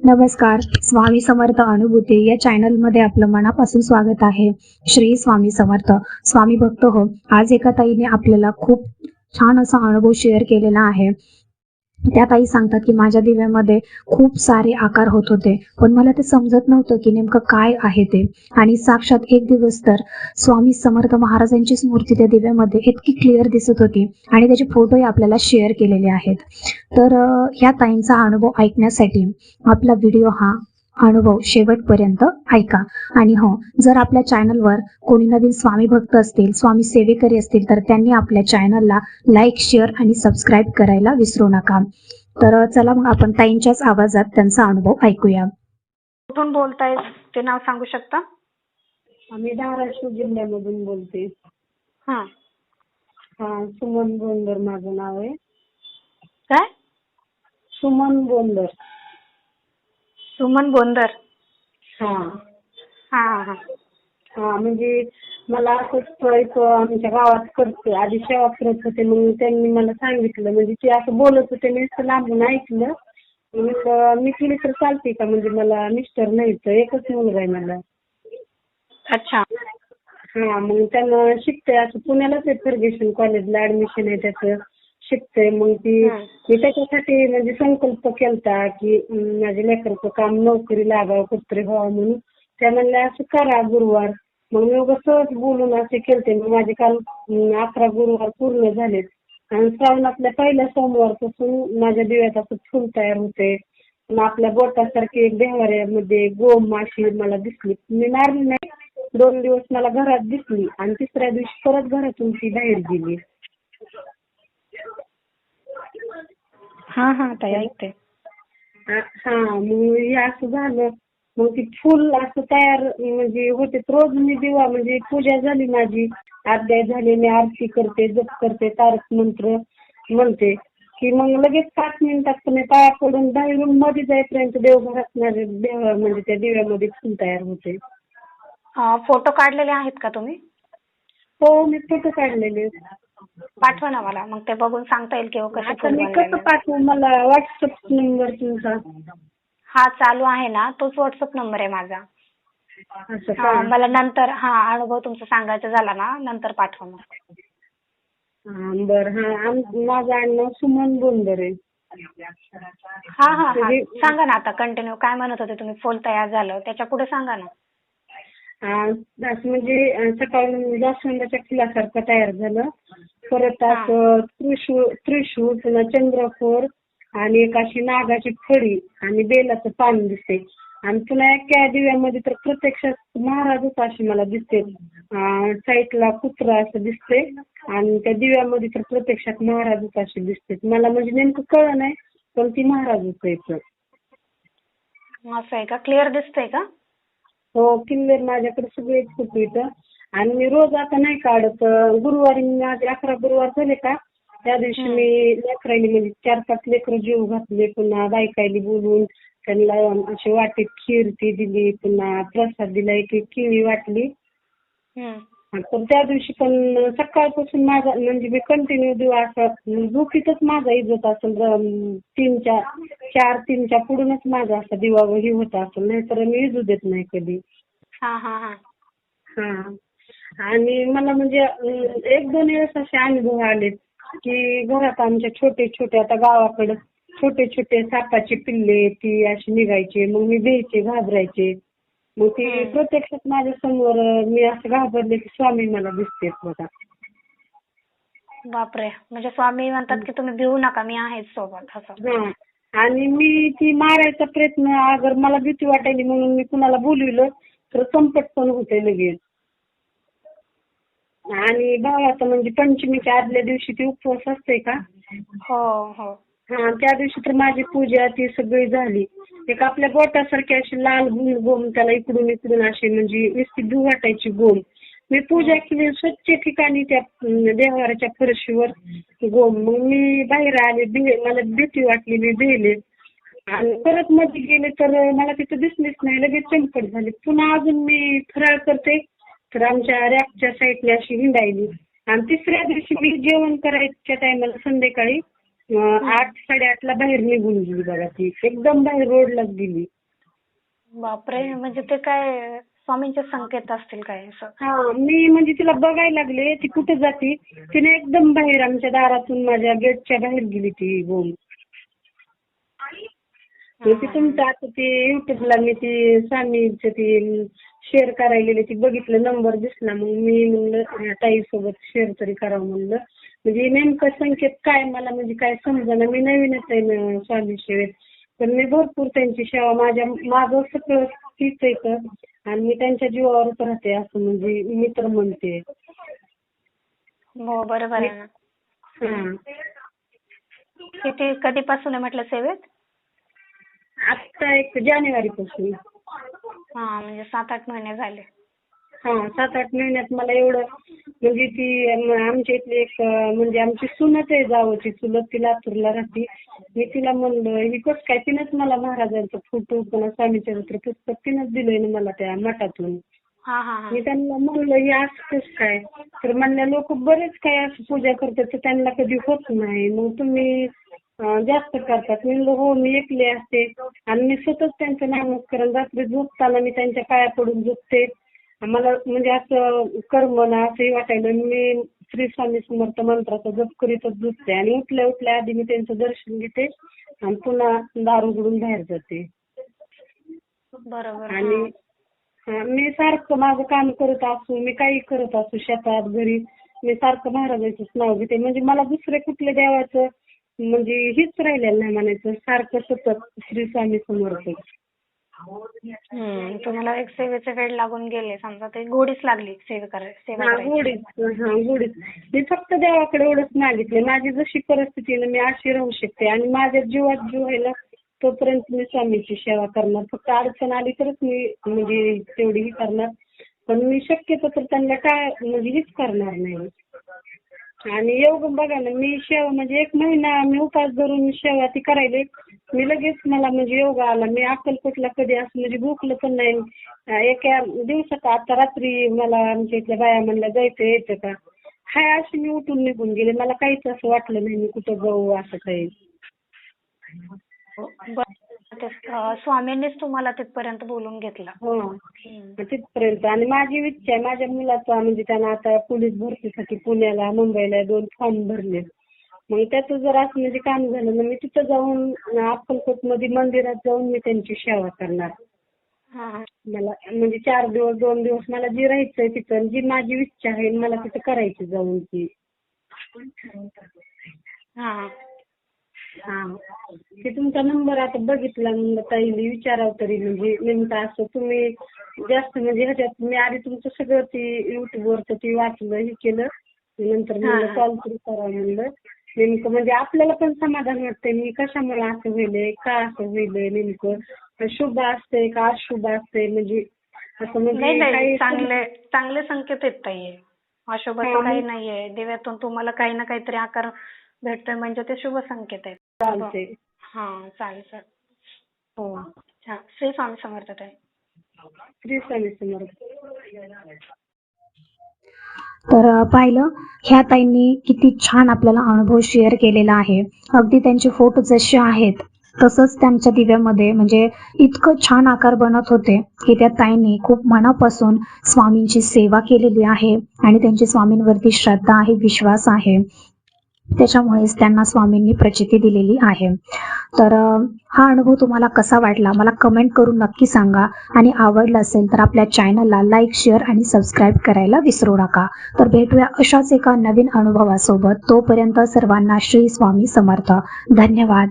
नमस्कार स्वामी समर्थ अनुभूती या चॅनलमध्ये आपलं मनापासून स्वागत आहे. श्री स्वामी समर्थ स्वामी भक्त हो आज एका ताईने आपल्याला खूप छान असा अनुभव शेअर केलेला आहे. त्या ताई सांगतात की माझ्या दिव्यामध्ये खूप सारे आकार होत होते. पण मला ते समजत नव्हतं की नेमकं काय आहे ते. आणि साक्षात एक दिवस तर स्वामी समर्थ महाराजांचीच मूर्ती त्या दिव्यामध्ये इतकी क्लिअर दिसत होती आणि त्याचे फोटोही आपल्याला शेअर केलेले आहेत. तर ह्या ताईंचा अनुभव ऐकण्यासाठी आपला व्हिडिओ हा अनुभव शेवटपर्यंत ऐका. आणि हो जर आपल्या चॅनलवर कोणी नवीन स्वामी भक्त असतील स्वामी सेवेकरी असतील तर त्यांनी आपल्या चॅनलला लाईक शेअर आणि सबस्क्राईब करायला विसरू नका. तर चला मग आपण ताईंच्याच आवाजात त्यांचा अनुभव ऐकूया. कुठून बोलताय? ते नाव सांगू शकता? आम्ही धाराशिव जिल्ह्यामधून बोलते. हा. हा सुमन बोंदर माझं नाव आहे. काय? सुमन बोंदर सुमन बोंदर. हा. हा हा हा. म्हणजे मला असंच एक आमच्या गावात करते आधी सेवा करत होते मग त्यांनी मला सांगितलं म्हणजे ते असं बोलत होते मी असं लांबून ऐकलं. मग मी केली तर चालते का? म्हणजे मला मिस्टर नाही तर एकच मुलगा आहे मला अच्छा. हा मग त्यांना शिकते असं पुण्यालाच आहे फर्ग्युसन कॉलेजला ऍडमिशन आहे त्याचं. शिकते. मग ती. मी त्याच्यासाठी म्हणजे संकल्प केलता की माझ्या लेकरचं काम नोकरी लागावं कुठतरी व्हावं म्हणून. त्या म्हणल्या असं करा गुरुवार. मग मी उगाच सहज बोलून असे केलते. मग माझे काल अकरा गुरुवार पूर्ण झालेत. आणि श्रावणातल्या पहिल्या सोमवारपासून माझ्या दिव्यात असं फुल तयार होते. मग आपल्या बोटासारखी एक देवाऱ्यामध्ये गोम अशी मला दिसली. मी मारली नाही. दोन दिवस मला घरात दिसली आणि तिसऱ्या दिवशी परत घरातून ती बाहेर गेली. हा हा ताई ऐकते. हा मग हे असं झालं. मग ती फुल असं तयार म्हणजे होते रोज मी दिवा म्हणजे पूजा झाली माझी. अध्याय झाले मी आरती करते जप करते तारक मंत्र म्हणते. की मग लगेच पाच मिनिटात पण पाया पडून बाहेरून मध्ये जाईपर्यंत देवघरात माझ्या देव म्हणजे त्या दिव्यामध्ये फुल तयार होते. फोटो काढलेले आहेत का तुम्ही? हो मी फोटो काढलेले. पाठवा ना मला मग ते बघून सांगता येईल किंवा कसे आता मी कसं. पाठवू? मला व्हॉट्सअप नंबर तुमचा. हा चालू आहे ना तोच व्हॉट्सअप नंबर आहे माझा. असं हा, का मला नंतर हा अनुभव तुमचा सांगायचा झाला ना नंतर पाठवा मग. हा, बरं हा आम- माझं आडनाव सुमन बोंदर आहे. हा हा हा म्हणजे- सांगा ना आता कंटिन्यू काय म्हणत होते तुम्ही? फुल तयार झालं त्याच्या पुढे सांगा ना. असं म्हणजे अं, सकाळी जास्वंदाच्या फुलासारखं तयार झालं. परत असं त्रिशूळ त्रिशूळ पुन्हा चंद्रकोर आणि एक अशी नागाची फळी आणि बेलाचं पान दिसते. आणि पुन्हा एका दिव्यामध्ये तर प्रत्यक्षात महाराजच असे मला दिसते. साईडला कुत्रा असं दिसते आणि त्या दिव्यामध्ये तर प्रत्यक्षात महाराजच असे दिसते. मला म्हणजे नेमकं कळलं नाही पण ती महाराजच आहेत असं आहे का? क्लिअर दिसतंय का? हो किल्लेर माझ्याकडे सगळे खूप इथं आणि मी रोज आता नाही काढत. गुरुवारी गुरुवारी माझे अकरा गुरुवार झाले का त्या दिवशी मी लेकरायली म्हणजे चार पाच लेकरं जीव घातले पुन्हा बायकायली बोलून. त्यांना अशी वाटेत खीर ती दिली पुन्हा प्रसाद दिला एक एक केळी वाटली. तर त्या दिवशी पण सकाळपासून माझा म्हणजे मी कंटिन्यू दिवा असं झोपीतच माझा इज्जत असेल तीनच्या चार तीनच्या पुढूनच माझा असा दिवा हे होत असेल नाहीतर मी इजू देत नाही कधी. हा हा हा. हा. आणि मला म्हणजे अं, एक दोन वेळेस असे अनुभव आलेत की घरात आमच्या छोटे छोटे आता गावाकडं छोटे छोटे सापाचे पिल्ले ती अशी निघायचे मग मी भ्यायचे घाबरायचे. मग ती. प्रत्यक्षात माझ्यासमोर मी असं घाबरले की स्वामी मला दिसतेत बघा. बापरे. म्हणजे स्वामी म्हणतात की तुम्ही भिवू नका मी आहेच सोबत असं. आणि मी ती मारायचा प्रयत्न अगर मला भीती वाटायली म्हणून मी कुणाला बोलविलं तर संपट पण होते लगेच. आणि भावाचा म्हणजे पंचमीच्या आदल्या दिवशी ती उपवास असते का? हो हो. हा त्या दिवशी तर माझी पूजा ती सगळी झाली. एक आपल्या बोटासारखी अशी लाल गुण गोम त्याला इकडून इकडून अशी म्हणजे नुसती भू वाटायची गोम. मी पूजा केली स्वच्छ ठिकाणी त्या देवाराच्या फरशीवर गोम. मग मी बाहेर आले भे- मला भीती वाटली मी भेले आणि परत मध्ये गेले तर मला तिथं दिसलीच नाही लगेच चमकट झाली. पुन्हा अजून मी फराळ करते तर आमच्या रॅकच्या साईडने अशी हिंडायली. आणि तिसऱ्या दिवशी मी जेवण करायच्या टायमाला संध्याकाळी आठ साडेआठला बाहेर निघून गेली बघा ती. एकदम बाहेर रोडलाच गेली. बापरे म्हणजे ते काय स्वामींचे संकेत असतील काय असं? हा मी म्हणजे तिला बघायला लागले ती कुठे जाते? तिने एकदम बाहेर आमच्या दारातून माझ्या गेटच्या बाहेर गेली ती बोल ती तुमचं आता ते युट्यूबला मी ती स्वामीचं ती शेअर करायला गेले ती बघितलं नंबर दिसला. मग मी म्हणलं ताई सोबत शेअर तरी करावं म्हणलं. म्हणजे नेमकं संकेत काय मला म्हणजे काय समजेना मी नवीनच आहे ना स्वामी सेवेत. पण मी भरपूर त्यांची सेवा माझ्या माझं सगळं तीच आहे आणि मी त्यांच्या जीवावरच राहते असं म्हणजे मी तर म्हणते. हो बरोबर आहे ना. हा. किती कधीपासून आहे म्हटलं सेवेत? आता एक जानेवारी पासून हा म्हणजे सात आठ महिने झाले. हा सात आठ महिन्यात मला एवढं म्हणजे ती आमच्या इथली एक म्हणजे आमची सुनच आहे जावची चुलत ती लातूरला राहते. मी तिला म्हणलं ही कसं काय? तिनंच मला महाराजांचा फोटो पुन्हा स्वामी चरित्र पुस्तक तिनंच दिलंय ना मला त्या मठातून. हा हा हा. मी त्यांना म्हणलं हे असं कसं काय? तर म्हणल्या लोक बरेच काय असं पूजा करतात तर त्यांना कधी होत नाही. मग तुम्ही जास्त करतात. मी म्हणलं हो मी एकली असते आणि मी सतत त्यांचं नामस्मरण रात्री झोपताना मी त्यांच्या पाया पडून झोपते. मला म्हणजे असं करमना असंही वाटायला मी श्री स्वामी समर्थ मंत्राचा जप करीतच झोपते आणि उठल्या उठल्या आधी मी त्यांचं दर्शन घेते आणि पुन्हा दार उघडून बाहेर जाते. बरोबर आणि मी सारखं माझं काम करत असू मी काही करत असू शेतात घरी मी सारखं महाराजांचंच नाव घेते. म्हणजे मला दुसरे कुठल्या देवाचं म्हणजे हेच राहिलेलं नाही म्हणायचं सारखं सतत श्री स्वामी समर्थ. तुम्हाला एक सेवेचे वेळ लागून गेले समजा ते गोडीच लागली सेवे कराय सेवा करायची. हा मी फक्त देवाकडे एवढंच मागितले माझी जशी परिस्थिती आहे ना मी अशी राहू शकते आणि माझ्या जीवात जीव आहे ना तोपर्यंत मी स्वामीची सेवा करणार. फक्त अडचण आली तरच मी म्हणजे तेवढी ही करणार. पण मी शक्यतो तर त्यांना काय म्हणजे हीच करणार नाही. आणि योग बघा ना मी शेवा म्हणजे एक महिना मी उपास धरून सेवा ती करायले. मी लगेच मला म्हणजे योगा आला. मी अक्कलकोटला कधी असं म्हणजे भूकलं पण नाही. एका दिवसात आता रात्री मला आमच्या इथल्या बाया म्हणल्या जायचं यायचं का? हाय अशी मी उठून निघून गेले. मला काहीच असं वाटलं नाही मी कुठं जाऊ असं काही. स्वामींनीच तुम्हाला तिथपर्यंत बोलून घेतलं. हो. तिथपर्यंत. आणि माझी इच्छा आहे माझ्या मुलाचा म्हणजे त्यानं आता पोलीस भरतीसाठी पुण्याला मुंबईला दोन फॉर्म भरले. मग त्याचं जर असं म्हणजे काम झालं ना मी तिथं जाऊन अक्कलकोटमध्ये मंदिरात जाऊन मी त्यांची सेवा करणार. मला म्हणजे चार दिवस दोन दिवस मला जी राहायचंय तिथं जी माझी इच्छा आहे मला तिथं करायची जाऊन ती. हा. ते तुमचा नंबर आता बघितला म्हणलं ताईने विचारावं तरी म्हणजे नेमकं असं तुम्ही जास्त म्हणजे ह्याच्यात मी आधी तुमचं सगळं ते युट्यूबवरचं ते वाचलं हे केलं. नंतर म्हणलं. कॉल तरी करावं म्हणलं. नेमकं म्हणजे आपल्याला पण समाधान वाटतंय मी कशामुळे असं व्हायलंय का असं व्हायलंय नेमकं? शुभ असतंय का अशुभ असतंय? म्हणजे असं नाही म्हणजे नाही चांगले चांगले संकेत आहेत ताई. अशुभाचं हा. काही नाहीये. दिव्यातून तुम्हाला काही ना काहीतरी आकार भेटतोय म्हणजे ते शुभ संकेत आहेत. चालतंय. हा चालेल हो. हा श्री स्वामी समर्थ ताई. श्री स्वामी समर्थ. तर पाहिलं ह्या ताईंनी किती छान आपल्याला अनुभव शेअर केलेला आहे. अगदी त्यांचे फोटो जसे आहेत तसंच त्यांच्या दिव्यामध्ये म्हणजे इतकं छान आकार बनत होते की त्या ताईंनी खूप मनापासून स्वामींची सेवा केलेली आहे आणि त्यांची स्वामींवरती श्रद्धा आहे विश्वास आहे. त्याच्यामुळेच त्यांना स्वामींनी प्रचिती दिलेली आहे. तर हा अनुभव तुम्हाला कसा वाटला? मला कमेंट करून नक्की सांगा. आणि आवडला असेल तर आपल्या चॅनलला लाईक शेअर आणि सबस्क्राईब करायला विसरू नका. तर भेटूया अशाच एका नवीन अनुभवासोबत. तोपर्यंत सर्वांना श्री स्वामी समर्थ. धन्यवाद.